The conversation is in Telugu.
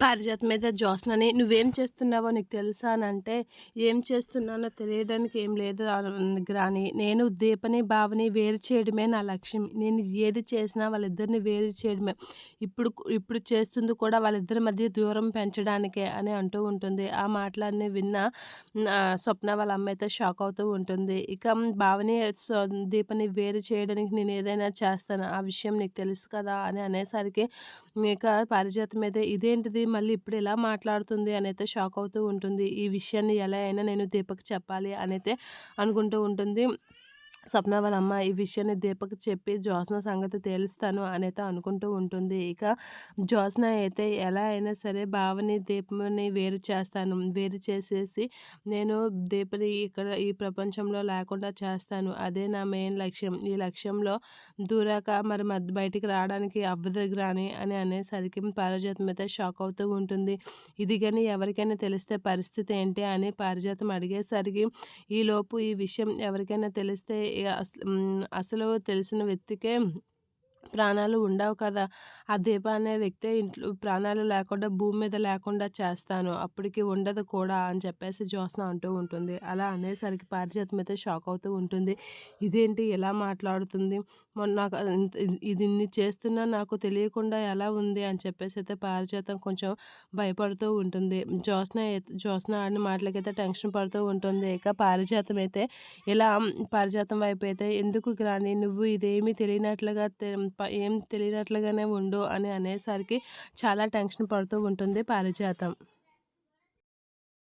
పారిజాతం మీద జోస్నని నువ్వేం చేస్తున్నావో నీకు తెలుసా అని అంటే ఏం చేస్తున్నానో తెలియడానికి ఏం లేదు గ్రాని నేను దీపని భావని వేరు చేయడమే నా లక్ష్యం. నేను ఏది చేసినా వాళ్ళిద్దరిని వేరు చేయడమే. ఇప్పుడు ఇప్పుడు చేస్తుంది కూడా వాళ్ళిద్దరి మధ్య దూరం పెంచడానికే అని అంటూ ఉంటుంది. ఆ మాటలన్నీ విన్న స్వప్న వాళ్ళ అమ్మ అయితే షాక్ అవుతూ ఉంటుంది. ఇక భావని దీపని వేరు చేయడానికి నేను ఏదైనా చేస్తాను? ఆ విషయం నీకు తెలుసు కదా అని అనేసరికి ఇక పారిజాతం మీద ఇదేంటిది? మళ్ళీ ఇప్పుడు ఎలా మాట్లాడుతుంది అనైతే షాక్ అవుతూ ఉంటుంది. ఈ విషయాన్ని ఎలా అయినా నేను దీపక్ చెప్పాలి అనైతే అనుకుంటూ ఉంటుంది. స్వప్న వాళ్ళ అమ్మ ఈ విషయాన్ని దీపక్ చెప్పి జ్యోత్స్న సంగతి తేలుస్తాను అనైతే అనుకుంటూ ఉంటుంది. ఇక జ్యోత్స్న అయితే ఎలా అయినా సరే బావని దీపని వేరు చేస్తాను. వేరు చేసేసి నేను దీపని ఇక్కడ ఈ ప్రపంచంలో లేకుండా చేస్తాను. అదే నా మెయిన్ లక్ష్యం. ఈ లక్ష్యంలో దూరాక మరి మధ్య బయటికి రావడానికి అవ్వదు రాని అని అనేసరికి పారిజాతం అయితే షాక్ అవుతూ ఉంటుంది. ఇది కానీ ఎవరికైనా తెలిస్తే పరిస్థితి ఏంటి అని పారిజాతం అడిగేసరికి ఈలోపు ఈ విషయం ఎవరికైనా తెలిస్తే అసలు తెలిసిన వ్యక్తికే ప్రాణాలు ఉండవు కదా! ఆ దీప అనే వ్యక్తి ఇంట్లో ప్రాణాలు లేకుండా భూమి మీద లేకుండా చేస్తాను. అప్పటికి ఉండదు కూడా అని చెప్పేసి జ్యోత్స్న అంటూ ఉంటుంది. అలా అనేసరికి పారిజాతం అయితే షాక్ అవుతూ ఉంటుంది. ఇదేంటి? ఎలా మాట్లాడుతుంది? మొన్న నాకు ఇది ఇన్ని చేస్తున్నా నాకు తెలియకుండా ఎలా ఉంది? అని చెప్పేసి అయితే పారిజాతం కొంచెం భయపడుతూ ఉంటుంది. జ్యోత్స్న జ్యోత్స్న ఆడిన మాటలకైతే టెన్షన్ పడుతూ ఉంటుంది. ఇక పారిజాతం అయితే ఇలా పారిజాతం వైపు అయితే ఎందుకు రాని? నువ్వు ఇదేమీ తెలియనట్లుగా ఏం తెలియనట్లుగానే ఉండు అని అనేసరికి చాలా టెన్షన్ పడుతూ ఉంటుంది పారిజాతం.